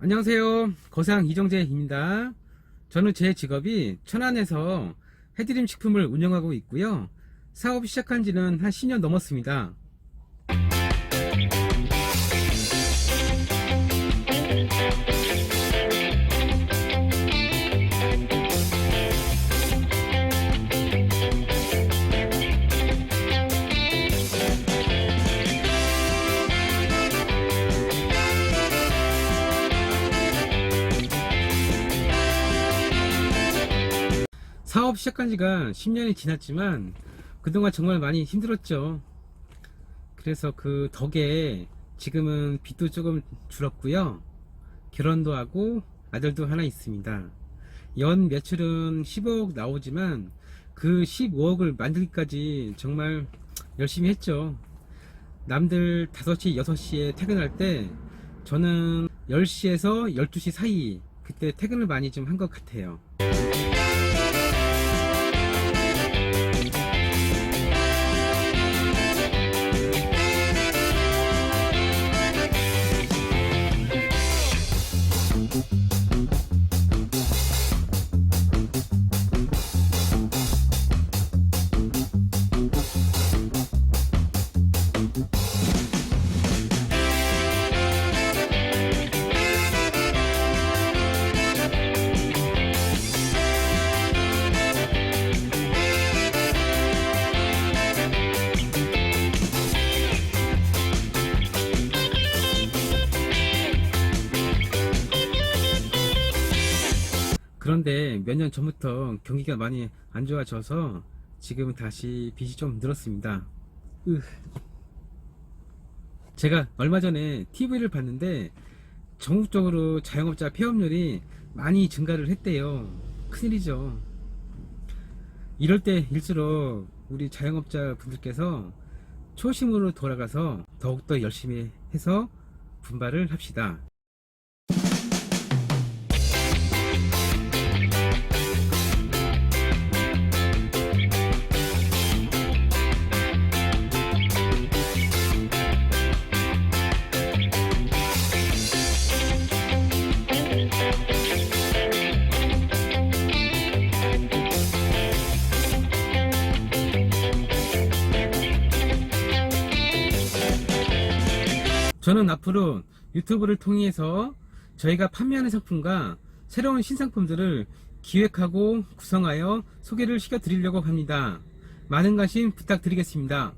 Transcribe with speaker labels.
Speaker 1: 안녕하세요. 거상 이정재입니다. 저는 제 직업이 천안에서 해드림 식품을 운영하고 있고요. 사업 시작한 지는 한 10년 넘었습니다. 사업 시작한 지가 10년이 지났지만 그동안 정말 많이 힘들었죠. 그래서 그 덕에 지금은 빚도 조금 줄었고요. 결혼도 하고 아들도 하나 있습니다. 연 매출은 15억 나오지만 그 15억을 만들기까지 정말 열심히 했죠. 남들 5시, 6시에 퇴근할 때 저는 10시에서 12시 사이 그때 퇴근을 많이 좀 한 것 같아요. 그런데 몇 년 전부터 경기가 많이 안 좋아져서 지금은 다시 빚이 좀 늘었습니다. 으. 제가 얼마 전에 TV를 봤는데 전국적으로 자영업자 폐업률이 많이 증가를 했대요. 큰일이죠. 이럴 때일수록 우리 자영업자 분들께서 초심으로 돌아가서 더욱더 열심히 해서 분발을 합시다. 저는 앞으로 유튜브를 통해서 저희가 판매하는 상품과 새로운 신상품들을 기획하고 구성하여 소개를 시켜드리려고 합니다. 많은 관심 부탁드리겠습니다.